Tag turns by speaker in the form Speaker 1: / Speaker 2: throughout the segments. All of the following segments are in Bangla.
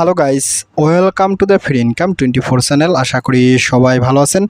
Speaker 1: Hello guys, welcome to the free income twenty four channel. আশা করি সবাই ভালো আছেন।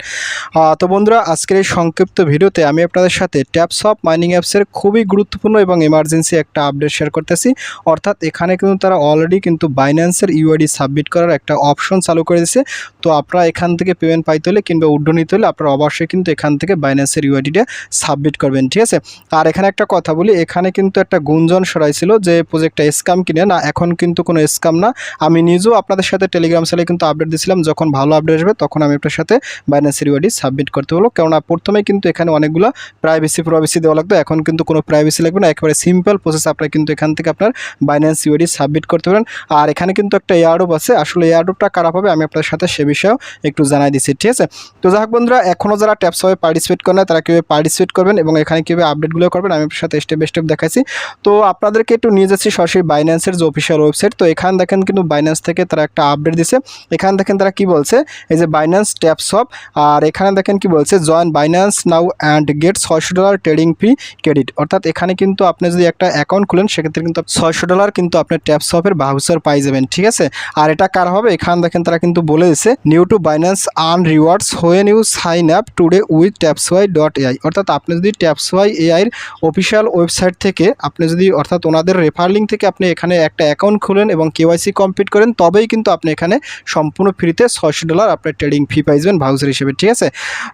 Speaker 1: তো বন্ধুরা, আজকের এই সংক্ষিপ্ত ভিডিওতে আমি আপনাদের সাথে ট্যাপস অফ মাইনিং অ্যাপসের খুবই গুরুত্বপূর্ণ এবং এমার্জেন্সি একটা আপডেট শেয়ার করতেছি। অর্থাৎ এখানে কিন্তু তারা অলরেডি কিন্তু বাইন্যান্সের ইউআইডি সাবমিট করার একটা অপশন চালু করে দিয়েছে। তো আপনারা এখান থেকে পেমেন্ট পাইতে হলে কিংবা উড্ডো নিতে হলে আপনারা অবশ্যই কিন্তু এখান থেকে বাইন্যান্সের ইউআইডিটা সাবমিট করবেন, ঠিক আছে? আর এখানে একটা কথা বলি, এখানে কিন্তু একটা গুঞ্জন সরাইছিল যে প্রজেক্টটা স্ক্যাম কিনে না, এখন কিন্তু কোনো স্ক্যাম না। আমি নিজেও আপনাদের সাথে টেলিগ্রাম চ্যানেলে কিন্তু আপডেট দিয়েছিলাম। যখন ভালো আপডেট আসবে, তখন আমি আপনার সাথে বাইন্যান্সের ইউআইডি সাবমিট করতে হলো কেননা প্রথমেই কিন্তু এখানে অনেকগুলো প্রাইভেসি প্রাইভেসি দেওয়া লাগতো। এখন কিন্তু কোনো প্রাইভেসি লাগবে না। একেবারে সিম্পল প্রসেস আপনার কিন্তু এখান থেকে আপনার বাইন্যান্স ইউআইডি সাবমিট করতে পারেন। আর এখানে কিন্তু একটা এয়ারডোপ আছে। আসলে এয়ারডোপটা খারাপ হবে আমি আপনাদের সাথে সে বিষয়েও একটু জানাই দিচ্ছি, ঠিক আছে? তো যাই হোক বন্ধুরা এখনও যারা ট্যাপস হবে পার্টিসিপেট করে না তারা কীভাবে পার্টিসিপেট করবেন এবং এখানে কীভাবে আপডেটগুলো করবেন, আমি আপনার সাথে স্টেপ বাই স্টেপ দেখাইছি তো আপনাদেরকে একটু নিয়ে যাচ্ছি সরাসরি বাইন্যান্সের যে অফিসিয়াল ওয়েবসাইট তো এখানে দেখেন কিন্তু বাইন্যান্স থেকে তারা একটা আপডেট দিছে। এখানে দেখেন তারা কি বলছে? এই যে বাইন্যান্স ট্যাপস অফ আর এখানে দেখেন কি বলছে? Join Binance now and get ছয়শো ডলার ট্রেডিং ফি ক্রেডিট অর্থাৎ এখানে কিন্তু আপনি যদি একটা অ্যাকাউন্ট খুলেন, সেক্ষেত্রে কিন্তু ছয়শো ডলার কিন্তু আপনি ট্যাপস অফের ভাউচার পাই যাবেন, ঠিক আছে? আর এটা কার হবে? এখানে দেখেন তারা কিন্তু বলে দিচ্ছে new to Binance earn rewards when you sign up today with Tapswap dot AI অর্থাৎ আপনি যদি ট্যাপসওয়াই এআইয়ের অফিসিয়াল ওয়েবসাইট থেকে, আপনি যদি অর্থাৎ ওনাদের রেফার লিঙ্ক থেকে আপনি এখানে একটা অ্যাকাউন্ট খুলেন এবং কেওয়াইসি কমপ্লিট করেন, তবেই কিন্তু আপনি এখানে সম্পূর্ণ ফ্রিতে ছয়শো ডলার আপনার ট্রেডিং ফি পাইবেন ভাউচার হিসেবে, ঠিক আছে?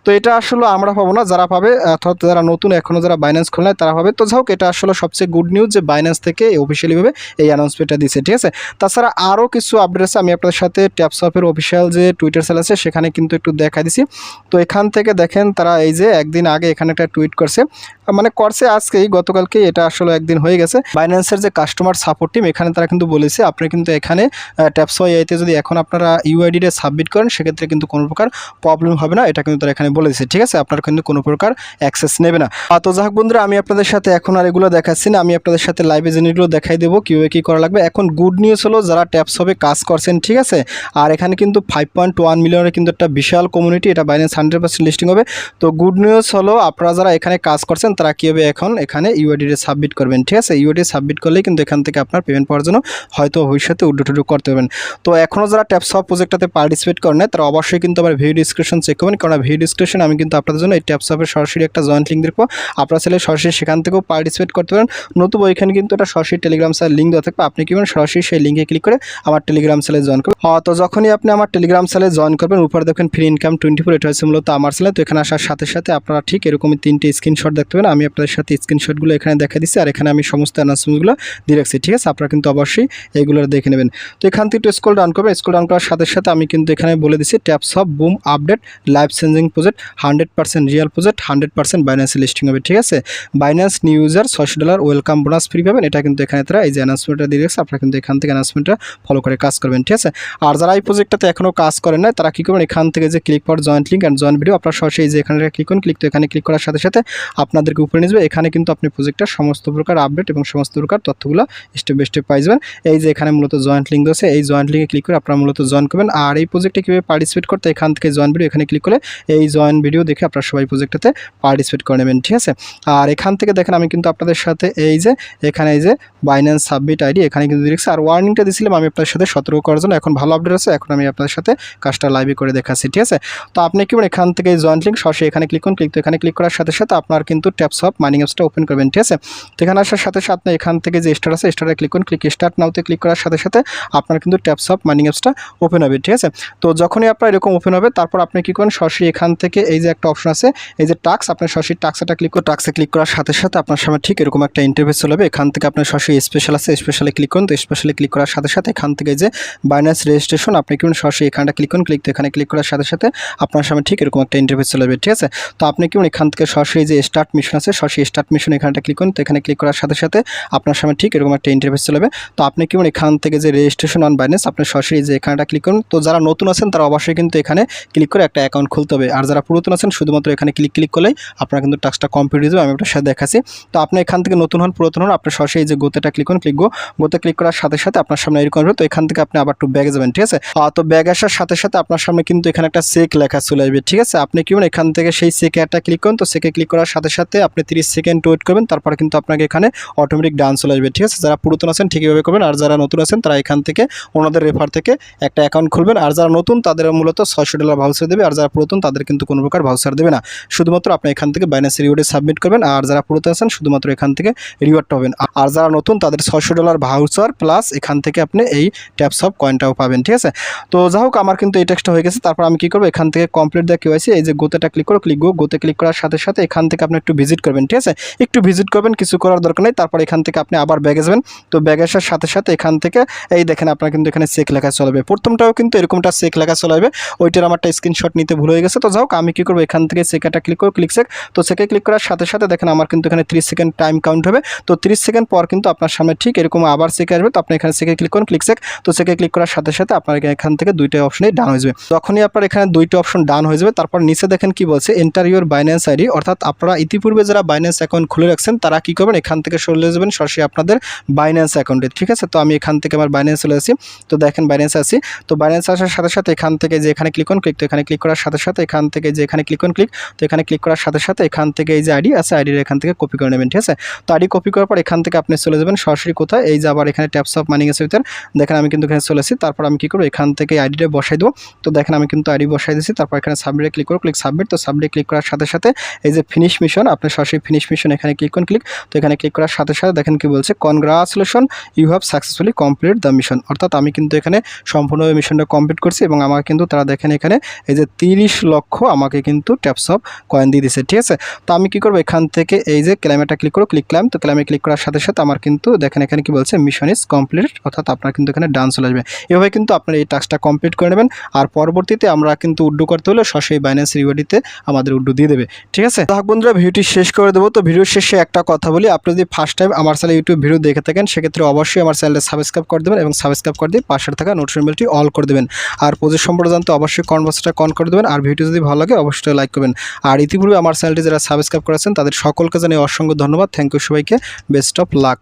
Speaker 1: তো এটা আসলে আমরা পাবো না, যারা পাবে, অর্থাৎ যারা নতুন এখনও যারা বাইন্যান্স খোলে তারা পাবে। তো যাই হোক, এটা আসলে সবচেয়ে গুড নিউজ যে বাইন্যান্স থেকে অফিসিয়ালিভাবে এই অ্যানাউন্সমেন্টটা দিচ্ছে ঠিক আছে? তাছাড়া আরও কিছু আপডেট আছে, আমি আপনাদের সাথে ট্যাপসঅপের অফিসিয়াল যে টুইটার সেল আছে, সেখানে কিন্তু একটু দেখা দিছি। তো এখান থেকে দেখেন তারা এই যে একদিন আগে এখানে একটা টুইট করছে। মানে করছে আজকেই, গতকালকেই, এটা আসলে একদিন হয়ে গেছে। বাইন্যান্সের যে কাস্টমার সাপোর্ট টিম এখানে তারা কিন্তু বলেছে, আপনি কিন্তু এখানে ট্যাপস এআইতে যদি এখন আপনারা ইউআইডিটা সাবমিট করেন, সেক্ষেত্রে কিন্তু কোনো প্রকার প্রবলেম হবে না। এটা কিন্তু তারা এখানে বলে দিচ্ছে ঠিক আছে? আপনার কিন্তু কোনো প্রকার অ্যাক্সেস নেবে না। তো যাই হোক বন্ধুরা, আমি আপনাদের সাথে এখন আর এগুলো দেখাচ্ছি না। আমি আপনাদের সাথে লাইভে জিনিসগুলো দেখাই দেবো, কীভাবে কী করা লাগবে। এখন গুড নিউজ হলো, যারা ট্যাপস হবে কাজ করছেন, ঠিক আছে? আর এখানে কিন্তু ফাইভ পয়েন্ট ওয়ান মিলিয়নের কিন্তু একটা বিশাল কমিউনিটি এটা বাইন্যান্স হান্ড্রেড পার্সেন্ট লিস্টিং হবে। তো গুড নিউজ হলো, আপনারা যারা এখানে কাজ করছেন, তারা কীভাবে এখন এখানে ইউআইডিটা সাবমিট করবেন, ঠিক আছে? ইউআইডি সাবমিট করলেই কিন্তু এখান থেকে আপনার পেমেন্ট পাওয়ার জন্য হয়তো ভবিষ্যতে উড্ডো টুডো করতে পারবেন। তো এখনও যারা ট্যাপস অফ প্রজেক্টটাতে পার্টিসিপেট করেন তারা অবশ্যই কিন্তু আমার ভিডিও ডিসক্রিপশন চেক করবেন। কারণ ভিডিও ডিসক্রিপশন আমি কিন্তু আপনাদের জন্য এই ট্যাপস অফের সরাসরি একটা জয়েন্ট লিঙ্ক দেখব। আপনারা চাইলে সরাসরি সেখান থেকেও পার্টিসিপেট করতে পারেন। নতুবা ওইখানে কিন্তু একটা সরাসরি টেলিগ্রাম স্যার লিঙ্ক দেওয়া থাকবে। আপনি কি করবেন সরাসরি সেই লিঙ্কে ক্লিক করে আমার টেলিগ্রাম স্যালে জয়েন করবেন। হ্যাঁ, তো যখনই আপনি আমার টেলিগ্রাম সেলে জয়েন করবেন উপরে দেখবেন ফ্রি ইনকাম টোয়েন্টি ফোর এটা হচ্ছে মূলত আমার সেলে তো এখানে আসার সাথে সাথে আপনারা ঠিক এরকমই তিনটে স্ক্রিনশট দেখতে পাবেন। আমি আপনাদের সাথে স্ক্রিনশটগুলো এখানে দেখা দিচ্ছি আর এখানে আমি সমস্ত অ্যানাউন্সমেন্টগুলো দিয়ে রাখছি। ঠিক আছে? আপনারা কিন্তু অবশ্যই এইগুলো দেখে নেবেন। তো এখান থেকে স্কুল ডাউন করবে স্কুল ডাউন করার সাথে সাথে আমি কিন্তু এখানে বলে দিচ্ছি Tapswap boom update life changing project hundred percent real project hundred percent Binance listing হবে, ঠিক আছে? বাইন্যান্স নিউ ইউজার ছয়শো ডলার ওয়েলকাম বোনাস ফ্রি পাবেন। এটা কিন্তু এখানে তারা এই যে অ্যানাউন্সমেন্টটা দিয়ে রেখেছে আপনারা কিন্তু এখান থেকে অ্যানাউন্সমেন্টটা ফলো করে কাজ করবেন, ঠিক আছে? আর যারা এই প্রজেক্টটাতে এখনও কাজ করেন না তারা কী করবেন? এখান থেকে যে click for join link and join video আপনার সরাসরি এই যে এখানে ক্লিক করুন ক্লিক তো এখানে ক্লিক করার সাথে সাথে আপনাদেরকে উপরে নিয়ে এখানে কিন্তু আপনি প্রজেক্টটার সমস্ত প্রকার আপডেট এবং সমস্ত প্রকার তথ্যগুলো স্টেপ বাই স্টেপ পাই যাবেন। এই যে এখানে মূলত জয়েন্ট লিঙ্ক আছে এই জয়েন্ট লিঙ্কে ক্লিক করে আপনারা মূলত জয়েন করবেন। আর এই প্রজেক্টে কীভাবে পার্টিসিপেট করতে এখান থেকে জয়েন ভিডিও এখানে ক্লিক করে এই জয়েন ভিডিও দেখে আপনারা সবাই প্রজেক্টটাতে পার্টিসিপেট করে নেবেন, ঠিক আছে? আর এখান থেকে দেখেন আমি কিন্তু আপনাদের সাথে এই যে, এখানে এই যে বাইন্যান্স সাবমিট আইডি এখানে কিন্তু দিয়েছি আর ওয়ার্নিংটা দিয়েছিলাম আমি আপনার সাথে সতর্ক করার জন্য। এখন ভালো আপডেট আছে, এখন আমি আপনাদের সাথে কাজটা লাইভে করে দেখাচ্ছি, ঠিক আছে? তো আপনি কি এখান থেকে জয়েন্ট লিঙ্ক সরাসরি এখানে ক্লিক করুন। ক্লিক তো এখানে ক্লিক করার সাথে সাথে আপনার কিন্তু ট্যাপস অফ মাইনিং অ্যাপসটা ওপেন করবেন, ঠিক আছে? তো এখানে আসার সাথে সাথে আপনি এখান থেকে যে স্টার আছে স্টারে ক্লিক করুন। ক্লিক স্টার্ট নাওতে ক্লিক করার সাথে সাথে আপনার কিন্তু ট্যাপস অফ মাইনিং অ্যাপসটা ওপেন হবে, ঠিক আছে? তো যখনই আপনার এরকম ওপেন হবে, তারপর আপনি কী করেন? সরাসরি এখান থেকে এই যে একটা অপশন আছে, এই যে টাক্স আপনি সরাসরি টাক্সটা ক্লিক করে টাক্সে ক্লিক করার সাথে সাথে আপনার সামনে ঠিক এরকম একটা ইন্টারভিউ চলে এখান থেকে আপনার সরাসরি স্পেশাল আছে স্পেশালে ক্লিক করুন, তো স্পেশালে ক্লিক করার সাথে সাথে এখান থেকে যে বাইন্যান্স রেজিস্ট্রেশন আপনি কি করুন? সরাসরি এখানটা ক্লিক করুন ক্লিক তো এখানে ক্লিক করার সাথে সাথে আপনার সামনে ঠিক এরকম একটা ইন্টারভিউ চলে ঠিক আছে? তো আপনি কি এখান থেকে সরাসরি যে স্টার্ট মিশন আছে, সরাসরি স্টার্ট মিশন এখানটা ক্লিক করুন, তো এখানে ক্লিক করার সাথে সাথে আপনার সামনে ঠিক এরকম একটা ইন্টারভিউ চলে তো আপনি কি এখান থেকে যে রেজিস্ট্রেশন অন বাইন্যান্স আপনি সরাসরি যে এখানটা ক্লিক করুন। তো যারা নতুন আছেন, তারা অবশ্যই কিন্তু এখানে ক্লিক করে একটা অ্যাকাউন্ট খুলতে হবে। আর যারা পুরাতন আছেন, শুধুমাত্র এখানে ক্লিক ক্লিক করলেই আপনার কিন্তু টাস্কটা কমপ্লিট হয়ে যাবে। আমি আপনার সাথে দেখাচ্ছি। তো আপনি এখান থেকে নতুন হন, পুরাতন হন, আপনি সরাসরি যে গোতেটা ক্লিক করুন। ক্লিক গো গোতে ক্লিক করার সাথে সাথে আপনার সামনে এরকম হবে তো এখান থেকে আপনি আবার একটু ব্যাগে যাবেন, ঠিক আছে? তো ব্যাগ আসার সাথে সাথে আপনার সামনে কিন্তু এখানে একটা চেক লেখা চলে আসবে, ঠিক আছে? আপনি কি এখান থেকে সেই চেকে একটা ক্লিক করুন। তো চেকে ক্লিক করার সাথে সাথে আপনি 30 সেকেন্ড ওয়েট করবেন। তারপরে কিন্তু আপনাকে এখানে অটোমেটিক ডান্স চলে আসবে, ঠিক আছে? যারা পুরাতন আছেন, ঠিক এভাবে করবেন। আর যারা নতুন আছেন, তারা এখান থেকে থেকে, ওনাদের রেফার থেকে একটা অ্যাকাউন্ট খুলবেন। আর যারা নতুন, তাদের মূলত ছয়শো ডলার ভাউচার দেবে। আর যারা পুরাতন, তাদের কিন্তু কোনো প্রকার ভাউচার দেবে না। শুধুমাত্র আপনি এখান থেকে বাইন্যান্স রিওয়ার্ডে সাবমিট করবেন। আর যারা পুরাতন আছেন, শুধুমাত্র এখান থেকে রিওয়ার্ডটা পাবেন। আর যারা নতুন, তাদের ছয়শো ডলার ভাউচার প্লাস এখান থেকে আপনি এই ট্যাপস অফ কয়েনটাও পাবেন, ঠিক আছে? তো যাই হোক, আমার কিন্তু এই টেক্সটটা হয়ে গেছে। তারপর আমি কী করব? এখান থেকে কমপ্লিট দেওয়া কেওয়াইসি এই যে গোতেটা ক্লিক করো ক্লিক গো গোতে ক্লিক করার সাথে সাথে এখান থেকে আপনি একটু ভিজিট করবেন, ঠিক আছে? একটু ভিজিট করবেন, কিছু করার দরকার নেই। তারপর এখান থেকে আপনি আবার ব্যাগ আসবেন তো ব্যাগ আসার সাথে সাথে এখান থেকে, এই দেখেন আপনার কিন্তু এখানে চেক লেখা চলবে। প্রথমটাও কিন্তু এরকমটা চেক লেখা চলবে। ওইটার আমারটা স্ক্রিনশট নিতে ভুল হয়ে গেছে। তো হোক, আমি কী করব? এখান থেকে চেকাটা ক্লিক করো ক্লিক চেক তো চেকে ক্লিক করার সাথে সাথে দেখেন আমার কিন্তু এখানে ত্রিশ সেকেন্ড টাইম কাউন্ট হবে। তো ত্রিশ সেকেন্ড পর কিন্তু আপনার সামনে ঠিক এরকম আবার চেকে আসবে। তো আপনি এখানে চেকে ক্লিক করুন ক্লিক চেক তো চেকে ক্লিক করার সাথে সাথে আপনার এখান থেকে দুইটা অপশনই ডান হয়ে যাবে। তখনই আপনার এখানে দুইটা অপশন ডান হয়ে যাবে, তারপর নিচে দেখেন কি বলছে এন্টার ইউর বাইন্যান্স আইডি অর্থাৎ আপনারা ইতিপূর্বে যারা বাইন্যান্স অ্যাকাউন্ট খুলে রাখছেন, তারা কি করবেন? এখান থেকে সরে যাবেন সরাসরি আপনাদের বাইন্যান্স অ্যাকাউন্টে ঠিক আছে? তো আমি এখান থেকে আমার বাইন্যান্স চলে আসি তো দেখেন বাইন্যান্স আসি তো বাইন্যান্স আসার সাথে সাথে এখান থেকে যে এখানে ক্লিক অন ক্লিক তো এখানে ক্লিক করার সাথে সাথে এখান থেকে যে এখানে ক্লিক অন ক্লিক তো এখানে ক্লিক করার সাথে সাথে এখান থেকে এই যে আইডি আছে আইডির এখান থেকে কপি করে নেবেন, ঠিক আছে? তো আইডি কপি করার পর এখান থেকে আপনি চলে যাবেন সরাসরি কোথায়? এই যে আবার এখানে ট্যাপস অফ মানি আছে ভিতর। দেখেন আমি কিন্তু এখানে চলে আসি তারপর আমি কী করব? এখান থেকে আইডিটা বসাই দেবো। তো দেখেন আমি কিন্তু আইডি বসাই দিয়েছি। তারপর এখানে সাবমিটে ক্লিক করো ক্লিক সাবমিট তো সাবমিটে ক্লিক করার সাথে সাথে এই যে ফিনিশ মিশন আপনি সরাসরি ফিনিশ মিশন এখানে ক্লিক করুন ক্লিক তো এখানে ক্লিক করার সাথে সাথে দেখেন কি বলছে congratulation you have successfully complete the mission অর্থাৎ আমি কিন্তু এখানে সম্পূর্ণ মিশনটা কমপ্লিট করছি এবং আমার কিন্তু তারা দেখেন এখানে এই যে তিরিশ লক্ষ আমাকে কিন্তু ট্যাপস অফ কয়েন দিয়ে দিছে ঠিক আছে? তো আমি কি করব? এখান থেকে এই যে ক্লাইমেটা ক্লিক করো ক্লিক ক্লাইম তো ক্লাইমে ক্লিক করার সাথে সাথে আমার কিন্তু দেখেন এখানে কি বলছে? মিশন ইজ কমপ্লিট অর্থাৎ আপনার কিন্তু এখানে ডান চলে আসবে। এভাবে কিন্তু আপনার এই টাস্কটা কমপ্লিট করে নেবেন, আর পরবর্তীতে আমরা কিন্তু উড্ডু করতে হলে সরাসরি বাইন্যান্স রিওয়ার্ডিতে আমাদের উড্ডু দিয়ে দেবে, ঠিক আছে? তো বন্ধুরা, ভিডিওটি শেষ করে দেবো। তো ভিডিওর শেষে একটা কথা বলি, আপনি যদি ফার্স্ট টাইম আমার চ্যানেল ইউটিউব ভিডিও দেখে থাকেন, সেক্ষেত্রে অবশ্যই আমার চ্যানেলে সাবস্ক্রাইব করে দেবেন এবং সাবস্ক্রাইব করে দিয়ে পাশের থাকা নোটিফিকেশন বেলটি অল করে দেবেন। আর প্রজেক্ট সম্পর্কে জানতে অবশ্যই কনভার্সটা কন করে দেবেন। আর ভিডিও যদি ভালো লাগে অবশ্যই লাইক করবেন। আর ইতিপূর্বে আমার চ্যানেলটি যারা সাবস্ক্রাইব করেছেন, তাদের সকলকে জানিয়ে অসংখ্য ধন্যবাদ। থ্যাংক ইউ সবাইকে। Best of luck